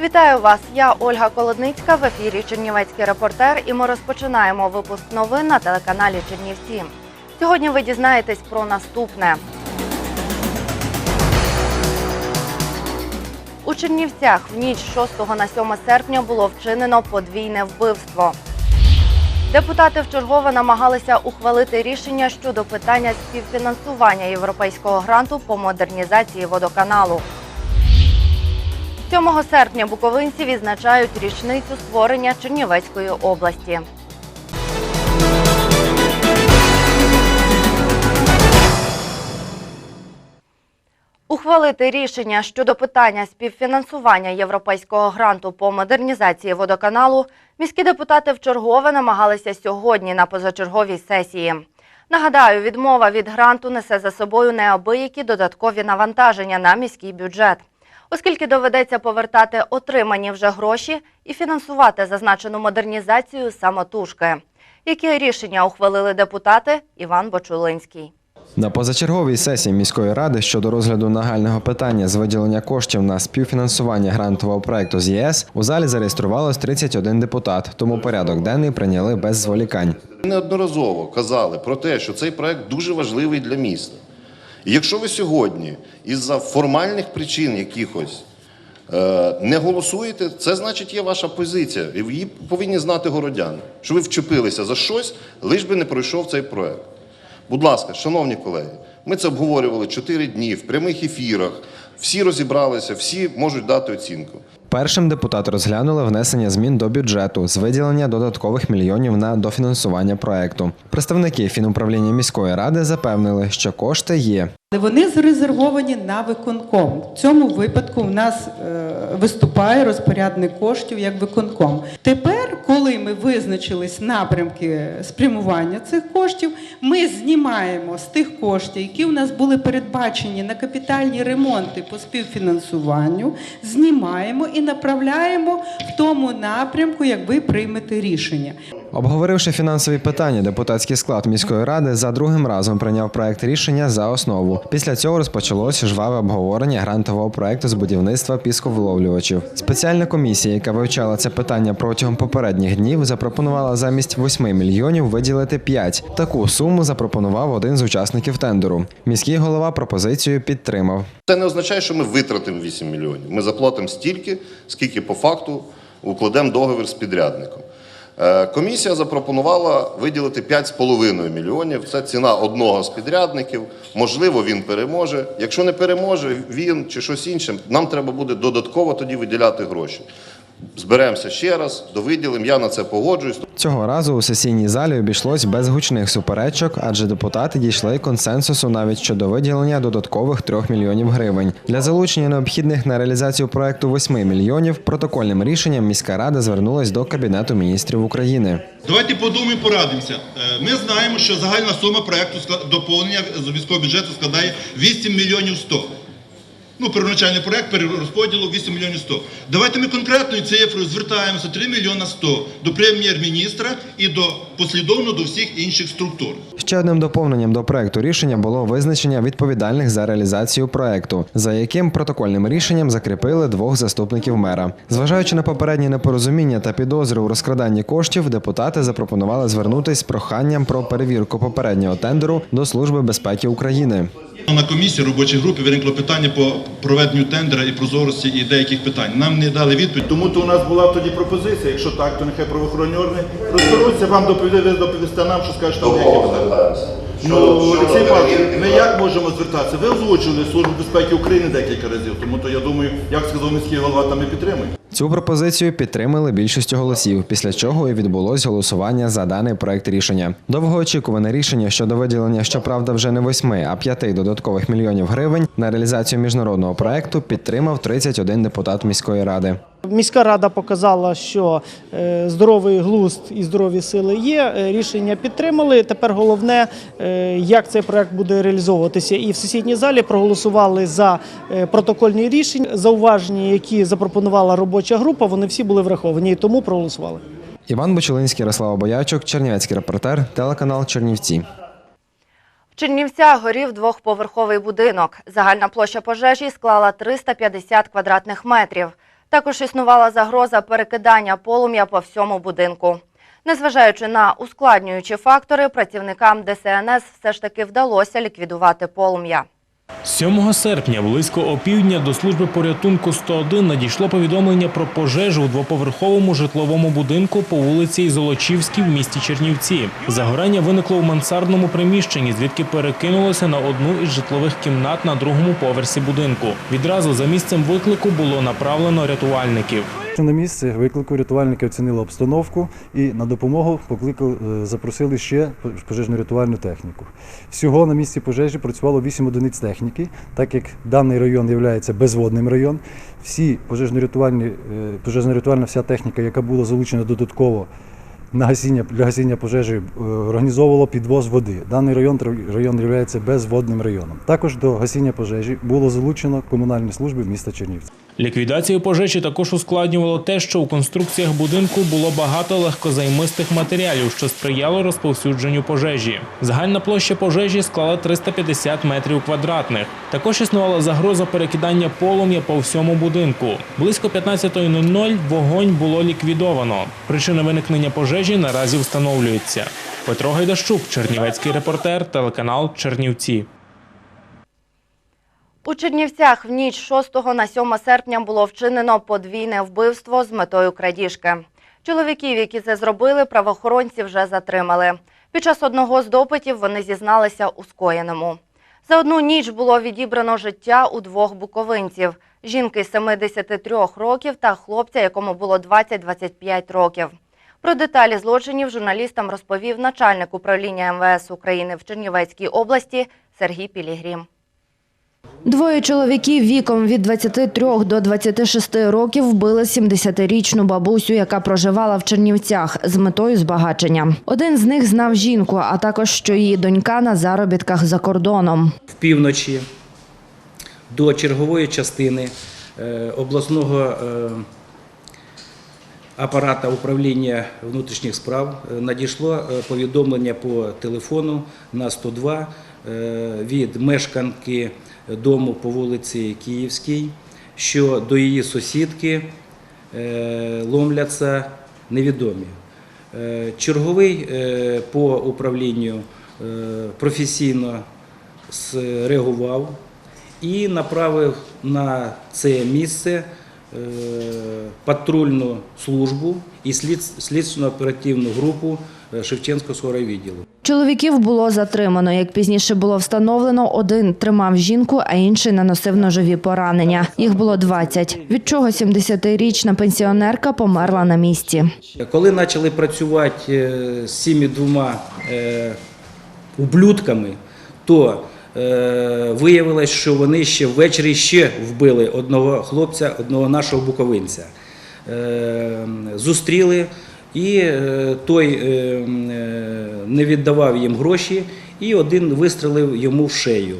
Вітаю вас! Я Ольга Колодницька в ефірі Чернівецький репортер. І ми розпочинаємо випуск новин на телеканалі Чернівці. Сьогодні ви дізнаєтесь про наступне. У Чернівцях в ніч з 6 на 7 серпня було вчинено подвійне вбивство. Депутати вчергове намагалися ухвалити рішення щодо питання співфінансування європейського гранту по модернізації водоканалу. 7 серпня буковинці відзначають річницю створення Чернівецької області. Ухвалити рішення щодо питання співфінансування європейського гранту по модернізації водоканалу міські депутати вчергове намагалися сьогодні на позачерговій сесії. Нагадаю, відмова від гранту несе за собою неабиякі додаткові навантаження на міський бюджет, оскільки доведеться повертати отримані вже гроші і фінансувати зазначену модернізацію самотужки. Які рішення ухвалили депутати Іван Бочулинський. На позачерговій сесії міської ради щодо розгляду нагального питання з виділення коштів на співфінансування грантового проекту з ЄС у залі зареєструвалось 31 депутат, тому порядок денний прийняли без зволікань. Неодноразово казали про те, що цей проект дуже важливий для міста. Якщо ви сьогодні із-за формальних причин якихось е, не голосуєте, це значить є ваша позиція. І її повинні знати городяни, що ви вчепилися за щось, лиш би не пройшов цей проект. Будь ласка, шановні колеги, ми це обговорювали 4 дні в прямих ефірах. Всі розібралися, всі можуть дати оцінку. Першим депутати розглянули внесення змін до бюджету з виділення додаткових мільйонів на дофінансування проекту. Представники фінуправління міської ради запевнили, що кошти є. Вони зарезервовані на виконком. В цьому випадку в нас е, виступає розпорядник коштів як виконком. Тепер, коли ми визначились напрямки спрямування цих коштів, ми знімаємо з тих коштів, які у нас були передбачені на капітальні ремонти по співфінансуванню, знімаємо і направляємо в тому напрямку, як ви приймете рішення. Обговоривши фінансові питання, депутатський склад міської ради за другим разом прийняв проект рішення за основу. Після цього розпочалось жваве обговорення грантового проекту з будівництва пісковиловлювачів. Спеціальна комісія, яка вивчала це питання протягом попередніх днів, запропонувала замість 8 мільйонів виділити 5. Таку суму запропонував один з учасників тендеру. Міський голова пропозицію підтримав. Це не означає, що ми витратимо 8 мільйонів. Ми заплатимо стільки, скільки по факту укладемо договір з підрядником. Е, Комісія запропонувала виділити 5,5 мільйонів. Це ціна одного з підрядників. Можливо, він переможе. Якщо не переможе, він чи щось інше, нам треба буде додатково тоді виділяти гроші. Зберемося ще раз, довиділимо. Я на це погоджуюсь. Цього разу у сесійній залі обійшлось без гучних суперечок, адже депутати дійшли консенсусу навіть щодо виділення додаткових 3 мільйонів гривень. Для залучення необхідних на реалізацію проекту 8 мільйонів протокольним рішенням міська рада звернулась до Кабінету міністрів України. Давайте подумаємо, порадимося. Е, Ми знаємо, що загальна сума проекту доповнення з військового бюджету складає 8 мільйонів 100. Ну, первоначальний проект перерозподілу 8 мільйонів 100. Давайте ми конкретною цифрою звертаємося 3 мільйона 100 до прем'єр-міністра і до послідовно до всіх інших структур. Ще одним доповненням до проекту рішення було визначення відповідальних за реалізацію проекту, за яким протокольним рішенням закріпили двох заступників мера. Зважаючи на попередні непорозуміння та підозри у розкраданні коштів, депутати запропонували звернутись з проханням про перевірку попереднього тендеру до Служби безпеки України. На комісії робочій групі виникло питання по проведенню тендера і прозорості і деяких питань. Нам не дали відповідь. Тому то у нас була тоді пропозиція. Якщо так, то нехай правоохоронні органи розберуться, вам доповідати, ви доповісти нам, що скажете, там які питання. Ну, Олексій Павлович, ми як можемо звертатися? Ви озвучили Службу безпеки України декілька разів, тому то я думаю, як сказав міський голова, там і підтримують. Цю пропозицію підтримали більшістю голосів, після чого і відбулось голосування за даний проект рішення. Довгоочікуване рішення щодо виділення, щоправда, вже не восьми, а п'яти додаткових мільйонів гривень на реалізацію міжнародного проекту підтримав 31 депутат міської ради. Міська рада показала, що е, здоровий глузд і здорові сили є. Е, Рішення підтримали. Тепер головне, е, як цей проект буде реалізовуватися. І в сесійній залі проголосували за протокольні рішення. Зауваження, які запропонувала робоча група, вони всі були враховані і тому проголосували. Іван Бочулинський, Ярослава Боячук, Чернівецький репортер, телеканал Чернівці. В Чернівцях горів двохповерховий будинок. Загальна площа пожежі склала 350 квадратних метрів. Також існувала загроза перекидання полум'я по всьому будинку. Незважаючи на ускладнюючі фактори, працівникам ДСНС все ж таки вдалося ліквідувати полум'я. 7 серпня близько опівдня до служби порятунку 101 надійшло повідомлення про пожежу у двоповерховому житловому будинку по вулиці Золочівській в місті Чернівці. Загорання виникло в мансардному приміщенні, звідки перекинулося на одну із житлових кімнат на другому поверсі будинку. Відразу за місцем виклику було направлено рятувальників. На місце виклику рятувальники оцінили обстановку і на допомогу покликали, е, запросили ще пожежно-рятувальну техніку. Всього на місці пожежі працювало 8 одиниць техніки, так як даний район є безводним район. Всі пожежно-рятувальні, е, пожежно-рятувальна вся техніка, яка була залучена додатково на гасіння, для гасіння пожежі, е, організовувала підвоз води. Даний район район є безводним районом. Також до гасіння пожежі було залучено комунальні служби міста Чернівці. Ліквідацію пожежі також ускладнювало те, що у конструкціях будинку було багато легкозаймистих матеріалів, що сприяло розповсюдженню пожежі. Загальна площа пожежі склала 350 метрів квадратних. Також існувала загроза перекидання полум'я по всьому будинку. Близько 15.00 вогонь було ліквідовано. Причина виникнення пожежі наразі встановлюється. Петро Гайдащук, Чернівецький репортер, телеканал Чернівці. У Чернівцях в ніч 6 на 7 серпня було вчинено подвійне вбивство з метою крадіжки. Чоловіків, які це зробили, правоохоронці вже затримали. Під час одного з допитів вони зізналися у скоєному. За одну ніч було відібрано життя у двох буковинців – жінки 73 років та хлопця, якому було 20-25 років. Про деталі злочинів журналістам розповів начальник управління МВС України в Чернівецькій області Сергій Пілігрім. Двоє чоловіків віком від 23 до 26 років вбили 70-річну бабусю, яка проживала в Чернівцях з метою збагачення. Один з них знав жінку, а також що її донька на заробітках за кордоном. в півночі до чергової частини е, обласного е, апарата управління внутрішніх справ е, надійшло повідомлення по телефону на 102 е, від мешканки дому по вулиці Київській, що до її сусідки е, ломляться невідомі. Е, Черговий е, по управлінню професійно зреагував і направив на це місце патрульну службу і слід- слідчо-оперативну групу Шевченського райвідділу. Чоловіків було затримано. Як пізніше було встановлено, один тримав жінку, а інший наносив ножові поранення. Їх було 20, від чого 70-річна пенсіонерка померла на місці. Коли почали працювати е, з цими двома е, ублюдками, то е, виявилось, що вони ще ввечері ще вбили одного хлопця, одного нашого буковинця. Е, Зустріли, і е, той е, е, не віддавав їм гроші, і один вистрелив йому в шею.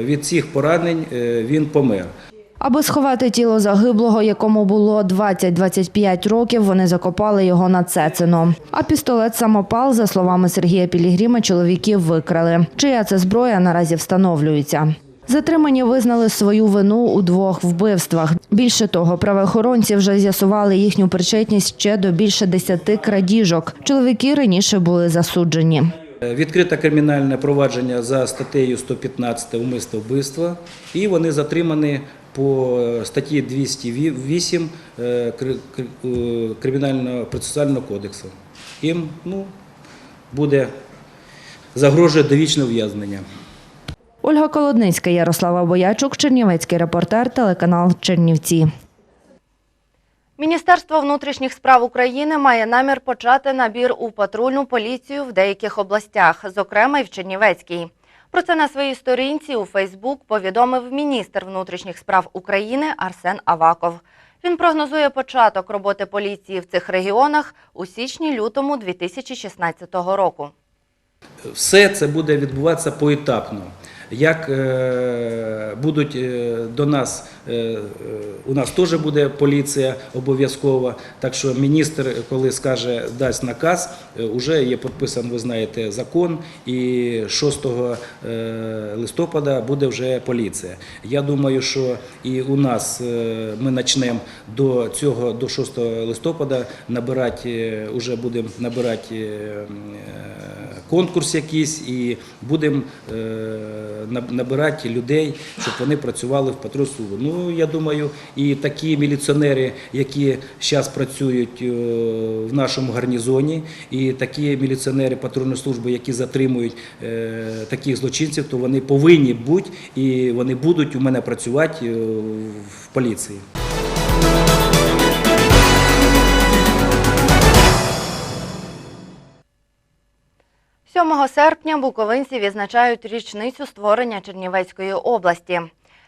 Від цих поранень він помер. Аби сховати тіло загиблого, якому було 20-25 років, вони закопали його на Цецино. А пістолет самопал, за словами Сергія Пілігрима, чоловіків викрали. Чия це зброя наразі встановлюється. Затримані визнали свою вину у двох вбивствах. Більше того, правоохоронці вже з'ясували їхню причетність ще до більше десяти крадіжок. Чоловіки раніше були засуджені. Відкрите кримінальне провадження за статтею 115 умисне вбивства, і вони затримані по статті 208 е, Кри- Кри- е, Кримінального процесуального кодексу. Їм ну, буде загрожує довічне ув'язнення. Ольга Колодницька, Ярослава Боячук, Чернівецький репортер, телеканал Чернівці. Міністерство внутрішніх справ України має намір почати набір у патрульну поліцію в деяких областях, зокрема й в Чернівецькій. Про це на своїй сторінці у Фейсбук повідомив міністр внутрішніх справ України Арсен Аваков. Він прогнозує початок роботи поліції в цих регіонах у січні-лютому 2016 року. Все це буде відбуватися поетапно. Як е, будуть е, до нас, е, у нас теж буде поліція обов'язкова. Так що міністр, коли скаже, дасть наказ, вже є підписаний, ви знаєте, закон, і 6 е, листопада буде вже поліція. Я думаю, що і у нас ми почнемо до цього, до 6 листопада набирати, вже будемо набирати конкурс якийсь і будемо набирати людей, щоб вони працювали в патрульслужбі. Ну, я думаю, і такі міліціонери, які зараз працюють е, в нашому гарнізоні, і такі міліціонери патрульної служби, які затримують е, таких злочинців, то вони повинні бути і вони будуть у мене працювати е, в поліції. 7 серпня буковинці відзначають річницю створення Чернівецької області.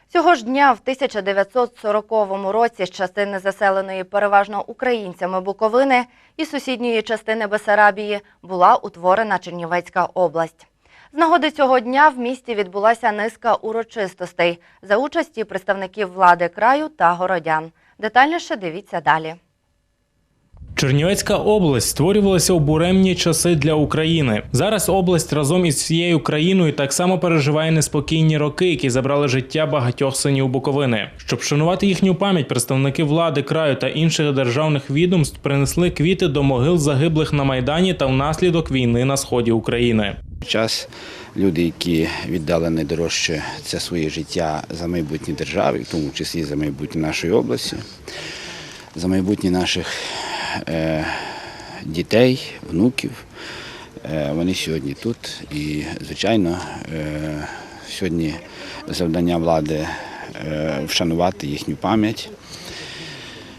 Цього ж дня, в 1940 році, з частини заселеної переважно українцями Буковини і сусідньої частини Бесарабії була утворена Чернівецька область. З нагоди цього дня в місті відбулася низка урочистостей за участі представників влади краю та городян. Детальніше дивіться далі. Чернівецька область створювалася у буремні часи для України. Зараз область разом із всією країною так само переживає неспокійні роки, які забрали життя багатьох синів Буковини. Щоб вшанувати їхню пам'ять, представники влади краю та інших державних відомств принесли квіти до могил загиблих на майдані та внаслідок війни на сході України. час люди, які віддали найдорожче це своє життя за майбутнє держави, в тому числі за майбутнє нашої області, за майбутнє наших дітей, внуків. Е, вони сьогодні тут. І, звичайно, е, сьогодні завдання влади е, вшанувати їхню пам'ять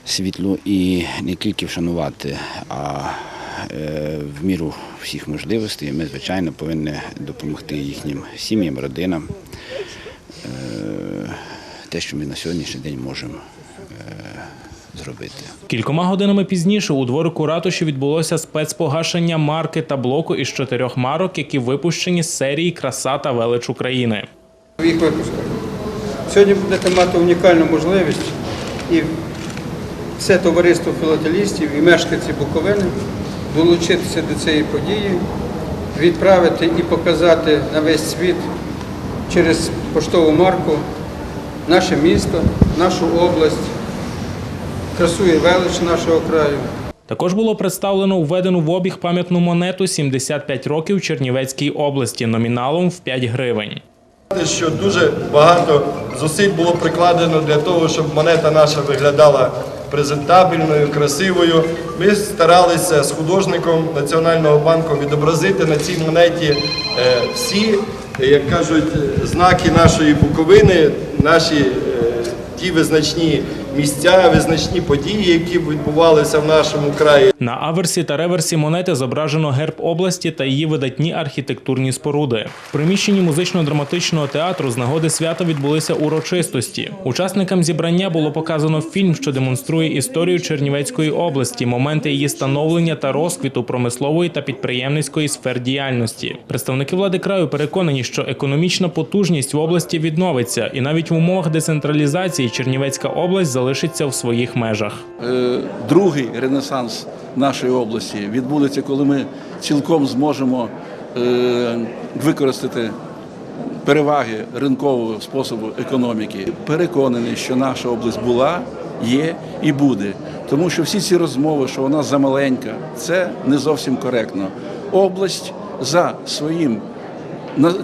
світлу і не тільки вшанувати, а е, в міру всіх можливостей ми, звичайно, повинні допомогти їхнім сім'ям, родинам. Е, Те, що ми на сьогоднішній день можемо е, зробити. Кількома годинами пізніше у дворику ратуші відбулося спецпогашення марки та блоку із чотирьох марок, які випущені з серії Краса та велич України. їх випусках. Сьогодні будете мати унікальну можливість і все товариство філателістів і мешканці Буковини долучитися до цієї події, відправити і показати на весь світ через поштову марку наше місто, нашу область, красу і велич нашого краю. Також було представлено введену в обіг пам'ятну монету 75 років Чернівецькій області номіналом в 5 гривень. що дуже багато зусиль було прикладено для того, щоб монета наша виглядала презентабельною, красивою. Ми старалися з художником Національного банку відобразити на цій монеті е, всі, як кажуть, знаки нашої Буковини, наші е, ті визначні місця, визначні події, які відбувалися в нашому краї. На аверсі та реверсі монети зображено герб області та її видатні архітектурні споруди. В приміщенні музично-драматичного театру з нагоди свята відбулися урочистості. Учасникам зібрання було показано фільм, що демонструє історію Чернівецької області, моменти її становлення та розквіту промислової та підприємницької сфер діяльності. Представники влади краю переконані, що економічна потужність в області відновиться, і навіть в умовах децентралізації Чернівецька область залишиться в своїх межах. Е, другий ренесанс нашої області відбудеться, коли ми цілком зможемо е, використати переваги ринкового способу економіки. Переконаний, що наша область була, є і буде. Тому що всі ці розмови, що вона замаленька, це не зовсім коректно. Область за своїм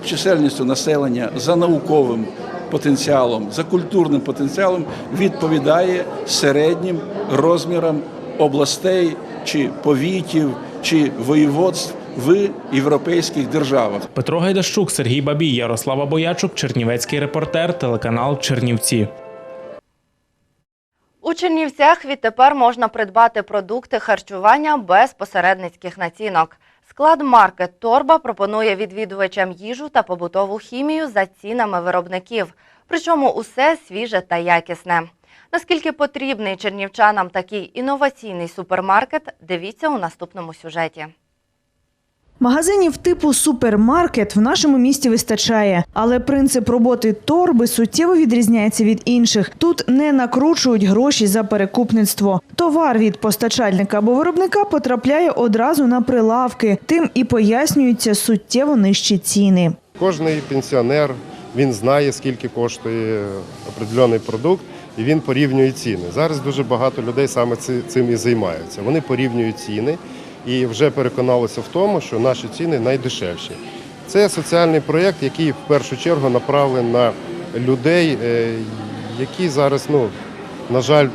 чисельністю населення, за науковим потенціалом, за культурним потенціалом відповідає середнім розмірам областей чи повітів чи воєводств в європейських державах. Петро Гайдащук, Сергій Бабій, Ярослава Боячук, Чернівецький репортер, телеканал Чернівці. У Чернівцях відтепер можна придбати продукти харчування без посередницьких націнок. Склад маркет Торба пропонує відвідувачам їжу та побутову хімію за цінами виробників. Причому усе свіже та якісне. Наскільки потрібний чернівчанам такий інноваційний супермаркет, дивіться у наступному сюжеті. Магазинів типу супермаркет в нашому місті вистачає, але принцип роботи торби суттєво відрізняється від інших. Тут не накручують гроші за перекупництво. Товар від постачальника або виробника потрапляє одразу на прилавки, тим і пояснюються суттєво нижчі ціни. Кожний пенсіонер він знає, скільки коштує определений продукт, і він порівнює ціни. Зараз дуже багато людей саме цим і займаються. Вони порівнюють ціни і вже переконалися в тому, що наші ціни найдешевші. Це соціальний проєкт, який в першу чергу направлений на людей, е, які зараз, ну, на жаль,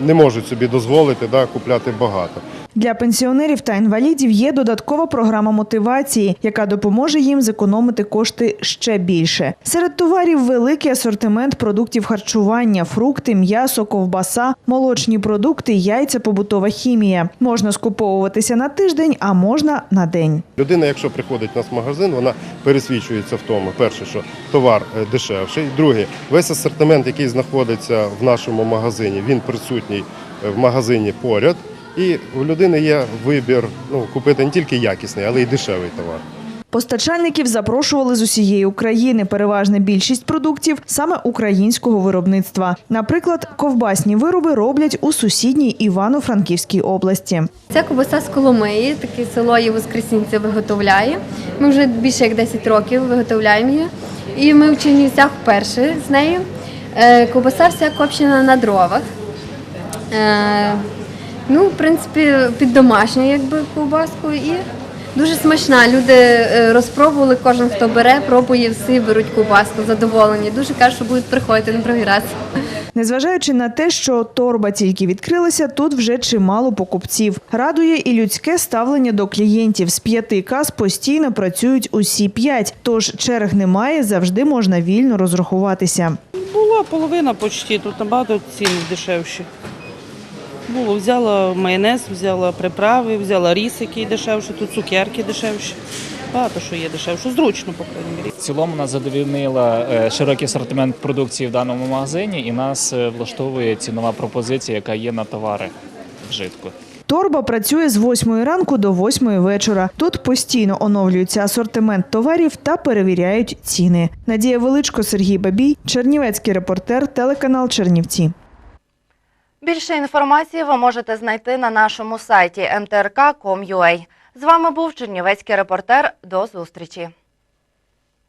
не можуть собі дозволити да, купляти багато. Для пенсіонерів та інвалідів є додаткова програма мотивації, яка допоможе їм зекономити кошти ще більше. Серед товарів великий асортимент продуктів харчування, фрукти, м'ясо, ковбаса, молочні продукти, яйця, побутова хімія. Можна скуповуватися на тиждень, а можна на день. Людина, якщо приходить в магазин, вона пересвідчується в тому, перше, що товар е, дешевший. Друге, весь асортимент, який знаходиться в нашому магазині, він присутній е, в магазині поряд. І у людини є вибір ну, купити не тільки якісний, але й дешевий товар. Постачальників запрошували з усієї України. Переважна більшість продуктів саме українського виробництва. Наприклад, ковбасні вироби роблять у сусідній Івано-Франківській області. Це ковбаса з Коломиї, таке село є Воскресінце виготовляє. Ми вже більше як 10 років виготовляємо її. І ми в Чернівцях вперше з нею. Е, Ковбаса вся копчена на дровах. Ну, в принципі, під домашню якби ковбаску і дуже смачна. Люди е, розпробували, кожен хто бере, пробує, всі беруть ковбаску, задоволені. Дуже кажуть, що будуть приходити на другий раз. Незважаючи на те, що торба тільки відкрилася, тут вже чимало покупців. Радує і людське ставлення до клієнтів. З п'яти кас постійно працюють усі п'ять, тож черг немає, завжди можна вільно розрахуватися. Була половина почти, тут набагато ціни дешевші. Було, взяла майонез, взяла приправи, взяла ріс, який дешевший, тут цукерки дешевші. Багато що є дешевше, зручно, по крайній мірі. В цілому нас задовільнила е, широкий асортимент продукції в даному магазині, і нас е, влаштовує цінова пропозиція, яка є на товари вжитку. Торба працює з 8 ранку до 8 вечора. Тут постійно оновлюється асортимент товарів та перевіряють ціни. Надія Величко, Сергій Бабій, Чернівецький репортер, телеканал Чернівці. Більше інформації ви можете знайти на нашому сайті mtrk.com.ua. З вами був Чернівецький репортер. До зустрічі.